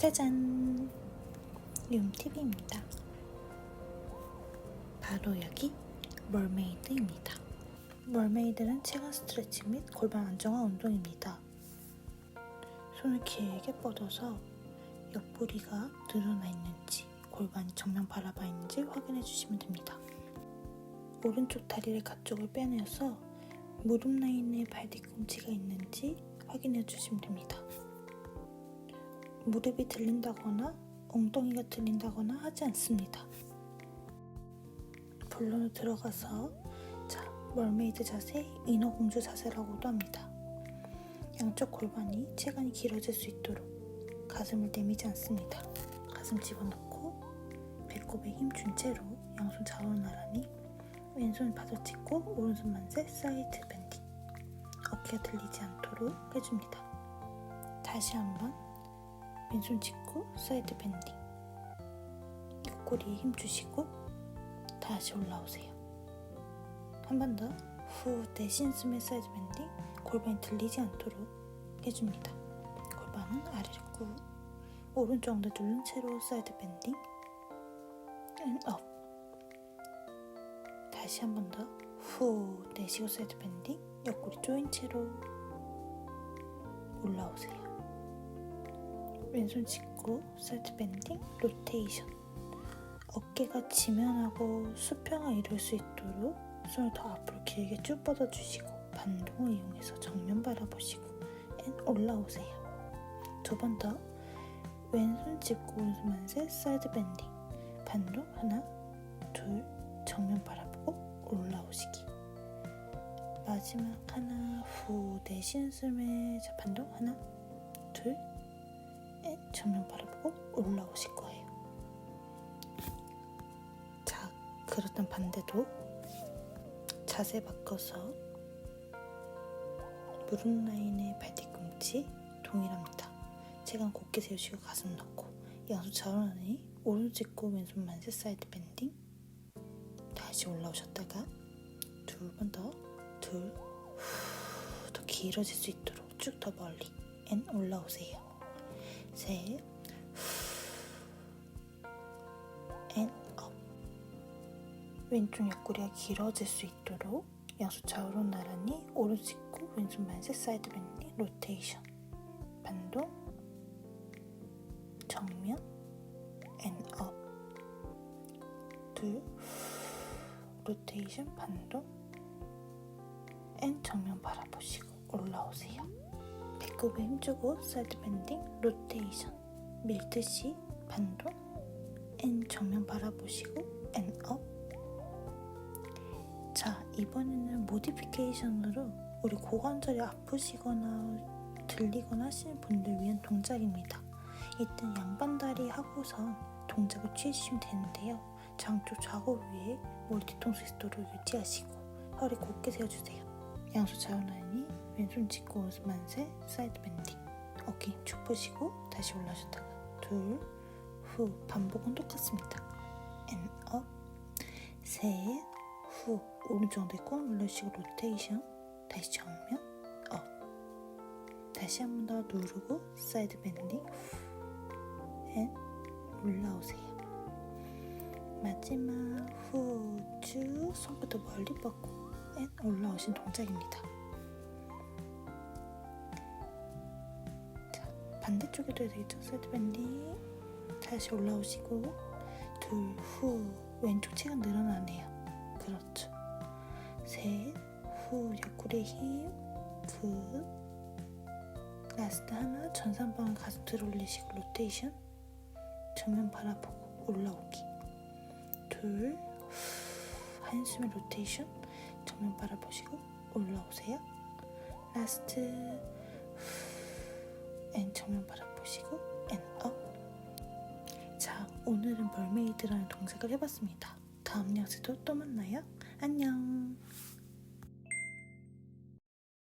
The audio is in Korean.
짜잔! 룸TV입니다. 바로 여기 멀메이드입니다. 멀메이드는 체간 스트레칭 및 골반 안정화 운동입니다. 손을 길게 뻗어서 옆구리가 늘어나 있는지 골반이 정면 바라봐 있는지 확인해 주시면 됩니다. 오른쪽 다리를 가쪽을 빼내서 무릎 라인에 발 뒤꿈치가 있는지 확인해 주시면 됩니다. 무릎이 들린다거나 엉덩이가 들린다거나 하지 않습니다. 본론으로 들어가서 자 멀메이드 자세, 인어공주 자세라고도 합니다. 양쪽 골반이 체간이 길어질 수 있도록 가슴을 내미지 않습니다. 가슴 집어넣고 배꼽에 힘 준 채로 양손 좌우로 나란히 왼손 바닥 짚고 오른손 만세 사이드 밴딩 어깨가 들리지 않도록 해줍니다. 다시 한번 왼손 짚고 사이드 밴딩. 옆구리에 힘 주시고 다시 올라오세요. 한 번 더. 후 내쉬는 숨에 사이드 밴딩. 골반이 들리지 않도록 해줍니다. 골반은 아래로 꾹. 오른쪽 엉덩이 누른 채로 사이드 밴딩. Up. 다시 한 번 더. 후 내쉬고 사이드 밴딩. 옆구리 조인 채로 올라오세요. 왼손 짚고 사이드 밴딩 로테이션. 어깨가 지면하고 수평을 이룰 수 있도록 손을 더 앞으로 길게 쭉 뻗어주시고 반동을 이용해서 정면 바라보시고 앤 올라오세요. 두 번 더. 왼손 짚고 오른손 만세 사이드 밴딩. 반동 하나 둘 정면 바라보고 올라오시기. 마지막 하나 후 내쉬는 숨에. 자 반동 하나 둘 앤 정면 바라보고 올라오실 거예요. 자 그렇단 반대도 자세 바꿔서 무릎 라인에 발 뒤꿈치 동일합니다. 체간 곧게 세우시고 가슴 넣고 양손 자원하니 오른손 짚고 왼손 만 세 사이드 밴딩 다시 올라오셨다가 두 번 더 둘 더 길어질 수 있도록 쭉 더 멀리 앤 올라오세요. 셋. 앤 업. 왼쪽 옆구리가 길어질 수 있도록 양손 좌우로 나란히 오른손 짚고 왼손 만세 사이드 밴딩 로테이션. 반동 정면 앤업. 둘 로테이션 반동 앤 정면 바라보시고 올라오세요 배꼽에 힘주고 사이드 밴딩 로테이션 밀듯이 반동 앤 정면 바라보시고 앤 업 자 이번에는 모디피케이션으로 우리 고관절이 아프시거나 들리거나 하시는 분들 위한 동작입니다. 이때 양반다리 하고선 동작을 취해주시면 되는데요. 장쪽 좌골 위에 머리 뒤통수 있도록 유지하시고 허리 곧게 세워주세요. 양손 좌우라인이 왼손 짚고 만세. 사이드 밴딩. 어깨 힘쭉 푸시고 다시 올라오셨다가 둘 후. 반복은 똑같습니다. 앤 업, 셋, 후. 오른쪽 꾹 눌러주시고 로테이션. 다시 정면 업 다시 한 번 더 누르고 사이드 밴딩 앤 올라오세요. 마지막 후 쭉 손부터 멀리 뻗고 앤 올라오신 동작입니다 반대쪽에도 되겠죠? 사이드 밴딩. 다시 올라오시고 둘 후. 왼쪽 체가 늘어나네요. 그렇죠. 셋 후. 옆구리에 힘굿. 라스트 하나. 전산방 가슴 들어 올리시고 로테이션. 정면 바라보고 올라오기. 둘 후, 한숨에 로테이션. 정면 바라보시고 올라오세요. 라스트 후, 앤 정면 바라보시고 앤 업 자, 오늘은 멀메이드라는 동작을 해봤습니다. 다음 영상도 또 만나요. 안녕.